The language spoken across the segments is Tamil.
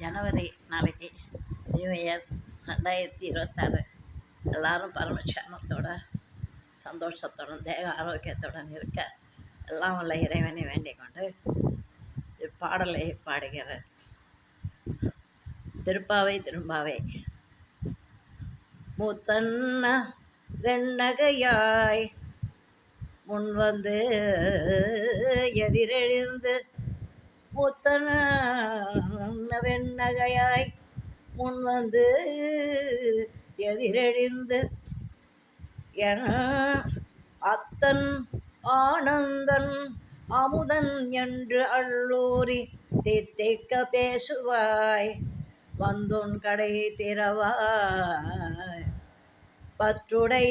ஜனவரி நாளைக்கு நியூ இயர் ரெண்டாயிரத்தி இருபத்தாறு. எல்லாரும் பரமக்ஷேமத்தோட சந்தோஷத்துடன் தேக ஆரோக்கியத்துடன் இருக்க எல்லாம் உள்ள இறைவனை வேண்டிக் கொண்டு இப்பாடலை பாடுகிறேன். திருப்பாவை திரும்பாவை. முத்தன்ன வெண்ணகையாய் முன் வந்து எதிரெழுந்து முத்தன வெண்ணகையாய் முன் வந்து எதிரெழிந்து என அத்தன் ஆனந்தன் அமுதன் என்று அள்ளூரி தித்திக்க பேசுவாய். வந்துன் கடை திறவாய். பற்றுடை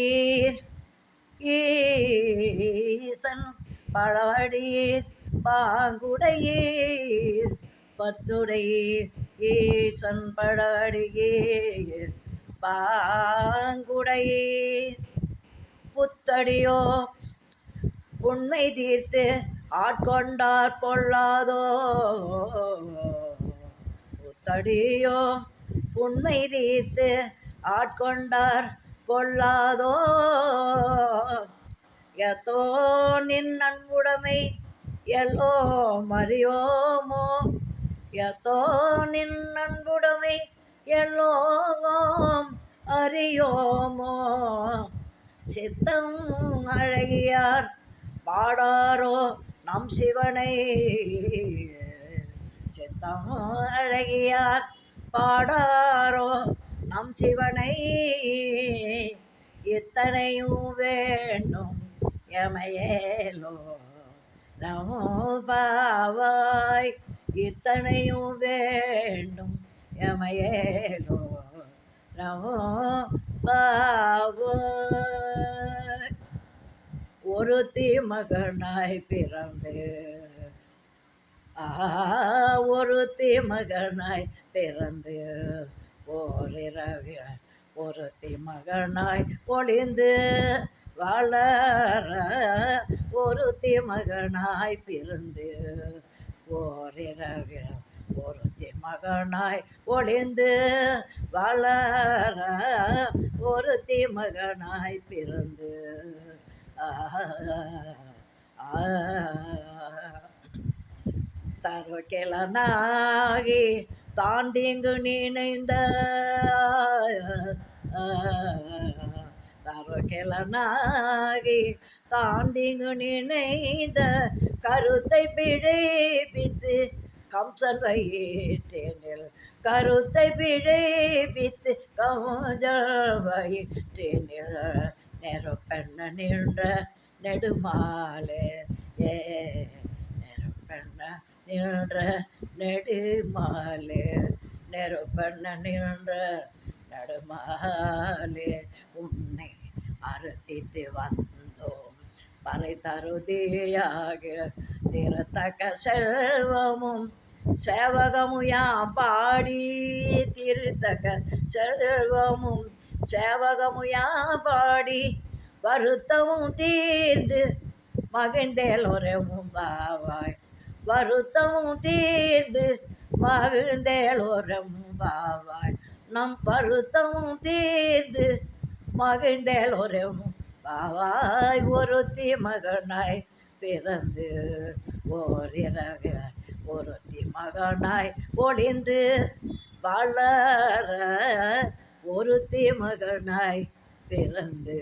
ஈசன் பழவடியீர் பாங்குடையீர். பத்துடையீர் ஈசன் பழவடியீர் பாங்குடையீர். புத்தடியோ புண்மை தீர்த்து ஆட்கொண்டார் பொல்லாதோ. புத்தடியோ புண்மை தீர்த்து ஆட்கொண்டார் பொல்லாதோ. எத்தோ நின் அன்புடைமை எல்லோ மறியோமோ எத்தோ நின் அன்புடைமை எல்லோம் அறியோமோ. சித்தம் அழகியார் பாடாரோ நம் சிவனை. சித்தம் அழகியார் பாடாரோ நம் சிவனை. இத்தனையும் வேண்டும் எமையேலோ. நமோ பாவாய். இத்தனையும் வேண்டும் எமையேலோ. நமோ பாவாய். ஒருத்தி மகனாய் பிறந்து ஒருத்தி மகனாய் பிறந்து ஓரிரவு ஒருத்தி மகனாய் ஒளிந்து வளர ஒரு மகனாய் பிறந்து ஓரிரவு ஒரு மகனாய் ஒளிந்து வளர ஒரு மகனாய் பிறந்து. தருக்கிழனாகி தாண்டிங்கு நினைந்த தருகிழனாகி தாண்டிங்கு நினைந்த கருத்தை பிழைப்பித்து கம்சன் வயிற்றேனில் கருத்தை பிழைப்பித்து கமஜல் வயிற்றேனில் நெருப்பெண்ண நின்ற நெடுமாலே. ஏ நெருப்பெண்ண நின்ற நெடுமாலே. நெருப்பெண்ண நின்ற நடுமாலே. உன்னை அறுத்தித்து வந்தோம் பறை தருதியாக திருத்தக்க செல்வமும் சேவகமும் பாடி திருத்தக்க செல்வமும் சேவகமும் பாடி வருத்தமும் தீர்ந்து மகிழ்ந்தேலோரமும் பாவாய் வருத்தமும் தீர்ந்து மகிழ்ந்தேலோரமும் பாவாய் நம் வருத்தமும் தீர்ந்து மகிழ்ந்தேல் ஒரு பாவாய் ஒருத்தி மகனாய் பிறந்து ஓரிரக ஒருத்தி மகனாய் ஒளிந்து வளர ஒருத்தி மகனாய் பிறந்து